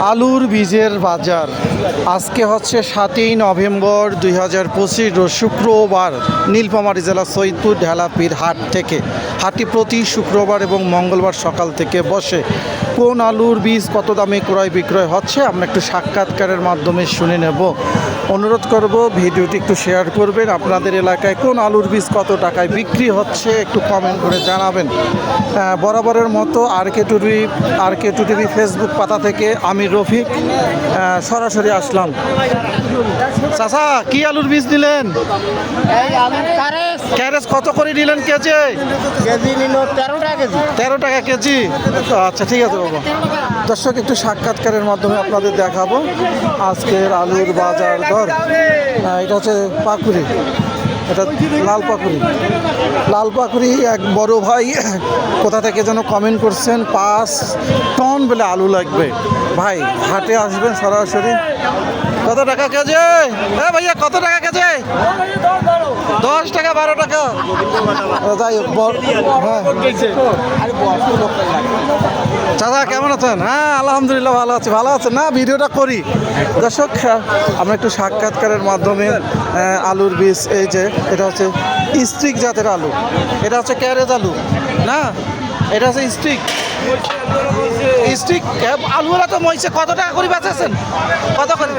আলুর বীজের বাজার। আজকে হচ্ছে সাতই নভেম্বর দুই হাজার পঁচিশ শুক্রবার নীলফামারী জেলা সৈয়দপুর ঢেলাপির হাট থেকে। হাটটি প্রতি শুক্রবার এবং মঙ্গলবার সকাল থেকে বসে। কোন আলুর বীজ কত দামে ক্রয় বিক্রয় হচ্ছে আমরা একটু সাক্ষাৎকারের মাধ্যমে শুনে নেব। অনুরোধ করব, ভিডিওটি একটু শেয়ার করবেন। আপনাদের এলাকায় কোন আলুর বীজ কত টাকায় বিক্রি হচ্ছে একটু কমেন্ট করে জানাবেন। বরাবরের মতো R K টুরি R K two TV Facebook পাতা থেকে আমি রফিক সরাসরি আসলাম। চাচা কি আলুর বীজ দিলেন ক্যারেজ কত করে নিলেন কেজি? কেজি তেরো টাকা কেজি। তেরো টাকা কেজি? আচ্ছা ঠিক আছে বাবা। দর্শক একটু সাক্ষাৎকারের মাধ্যমে আপনাদের দেখাবো আজকের আলুর বাজার দর। এটা হচ্ছে পাকুড়ি। এটা লাল পাকুড়ি। লাল পাকুড়ি এক বড় ভাই কোথা থেকে যেন কমেন্ট করছেন, পাঁচ টন বলে আলু লাগবে। ভাই, হাটে আসবেন সরাসরি। কত টাকা কেজি? হ্যাঁ ভাইয়া, কত টাকা কেজি? দশ টাকা, বারো টাকা। যাই হোক, বড়- হ্যাঁ। কেমন আছেন? হ্যাঁ আলহামদুলিল্লাহ ভালো আছি। ভালো আছেন? না, ভিডিওটা করি। দর্শক, আমরা একটু সাক্ষাৎকারের মাধ্যমে আলুর বীজ, এই যে এটা হচ্ছে স্টিক জাতের আলু। এটা হচ্ছে ক্যারেজ আলু, না? এটা হচ্ছে স্টিক। স্টিক আলুগুলো তো মইছে কত টাকা করে বেচেছেন? কত করে?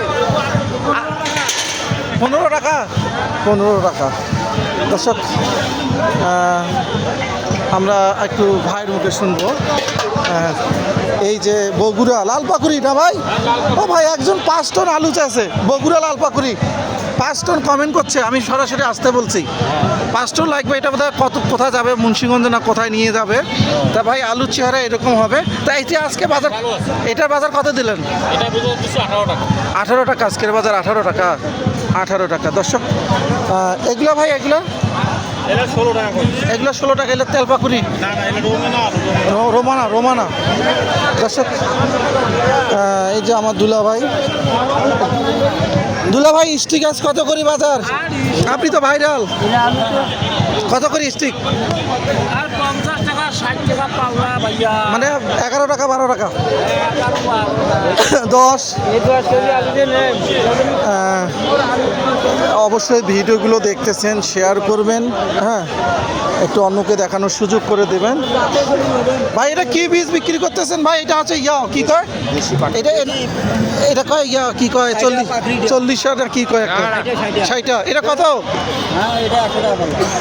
পনেরো টাকা? পনেরো টাকা। দর্শক আমরা একটু ভাইয়ের মুখে শুনব। এই যে বগুড়া লাল পাকুড়ি না ভাই? ও ভাই, একজন পাঁচ টন আলু চাইছে, বগুড়া লাল পাকুড়ি পাঁচ টন কমেন্ট করছে আমি সরাসরি আসতে বলছি। পাঁচ টন লাগবে এটা বোধহয় কত কোথায় যাবে মুন্সিগঞ্জ না কোথায় নিয়ে যাবে? তা ভাই আলুর চেহারা এরকম হবে। তা এটা আজকে বাজার এটার বাজার কত দিলেন? আঠারো টাকা। আজকের বাজার আঠারো টাকা আঠারো টাকা। দর্শক এগুলো ভাই এগুলো? এগুলো ষোলো টাকা এগুলো না রো- রোমানা রোমানা। দর্শক এই যে আমার দুলা ভাই দুলা ভাই স্টিক আজ কত করি বাজার? আপনি তো ভাইরাল। কত করে স্টিক? মানে এগারো টাকা বারো টাকা। দশ। আহ, অবশ্যই ভিডিওগুলো দেখতেছেন শেয়ার করবেন। হ্যাঁ। একটু অন্যকে দেখানোর সুযোগ করে দেবেন। ভাই এটা কি বীজ বিক্রি করতেছেন? ভাই এটা আছে ইয়া কি কয়? এটা এটা- কয় ইয়া কি কয়? চল্লিশ চল্লিশ টাকা কি কয় একটা? ষাটটা এটা কত?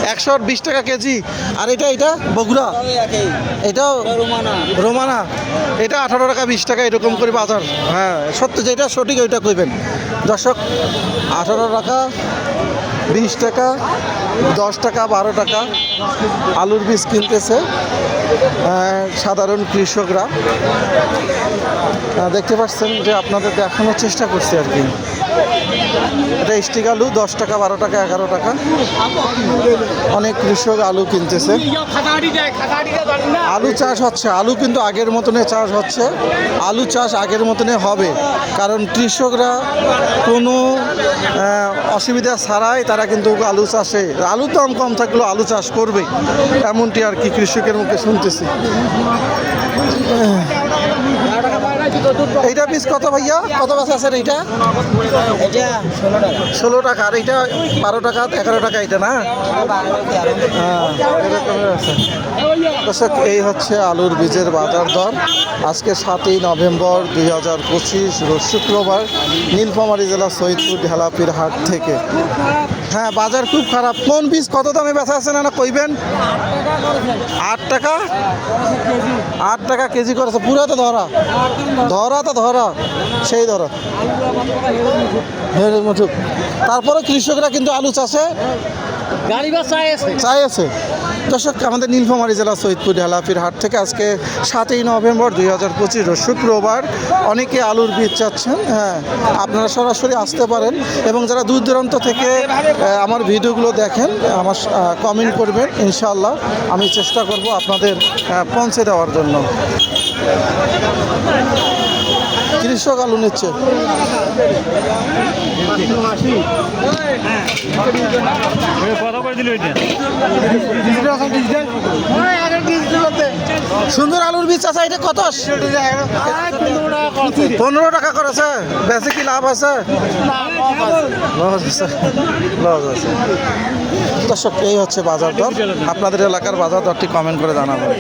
একশো বিশ টাকা কেজি। আর এটা এটা? বগুড়া? এটাও রোমানা? এটা আঠারো টাকা বিশ টাকা এরকম করে বাজার। হ্যাঁ সত্য যেটা সঠিক ওইটা কইবেন। দর্শক আঠারো টাকা বিশ টাকা, দশ টাকা, বারো টাকা আলুর বীজ কিনতেছে সাধারণ কৃষকরা। দেখতে পাচ্ছেন যে আপনাদের দেখানোর চেষ্টা করছে আর কি। এটা স্টিক আলু, দশ টাকা, বারো টাকা, এগারো টাকা। অনেক কৃষক আলু কিনতেছে। আলু চাষ হচ্ছে, আলু কিন্তু আগের মতনে চাষ হচ্ছে। আলু চাষ আগের মতনে হবে, কারণ কৃষকরা কোনো অসুবিধা ছাড়াই তারা কিন্তু আলু চাষে, আলু দাম কম থাকলেও আলু চাষ করবে, এমনটি আর কি কৃষকের মুখে শুনতেছি। এইটা পিস কত ভাইয়া? কত বাস আছে এইটা? ষোলো টাকা। আর এইটা বারো টাকা এগারো টাকা এটা না? হ্যাঁ দর্শক এই হচ্ছে আলুর বীজের বাজার দর। আজকে সাতই নভেম্বর দুই হাজার পঁচিশ রোজ শুক্রবার নীলফামারী জেলা সৈয়দপুর ঢেলাপির হাট থেকে। হ্যাঁ বাজার খুব খারাপ। কোন বীজ কত দামে বেচা আছে না না কইবেন? আট টাকা? আট টাকা কেজি করেছে পুরা তো ধরা। ধরা তো ধরা সেই ধরা। তারপরে কৃষকরা কিন্তু আলু চাষে চাই আছে? দর্শক আমাদের নীলফামারী জেলা সৈয়দপুর ঢেলাপির হাট থেকে আজকে সাতই নভেম্বর দুই হাজার পঁচিশ শুক্রবার অনেকে আলুর বীজ চাচ্ছেন। হ্যাঁ আপনারা সরাসরি আসতে পারেন এবং যারা দূর দূরান্ত থেকে আমার ভিডিওগুলো দেখেন আমার কমেন্ট করবেন ইনশাআল্লাহ। আমি চেষ্টা করব আপনাদের পৌঁছে দেওয়ার জন্য। কৃষক আলু নিচ্ছে। সুন্দর আলুর বীজ চাচা, এটা কত? পনেরো টাকা করেছে। বেশি কি লাভ আছে? আছে। আছে। দর্শক, এই হচ্ছে বাজার দর। আপনাদের এলাকার বাজার দরটি কমেন্ট করে জানাবেন।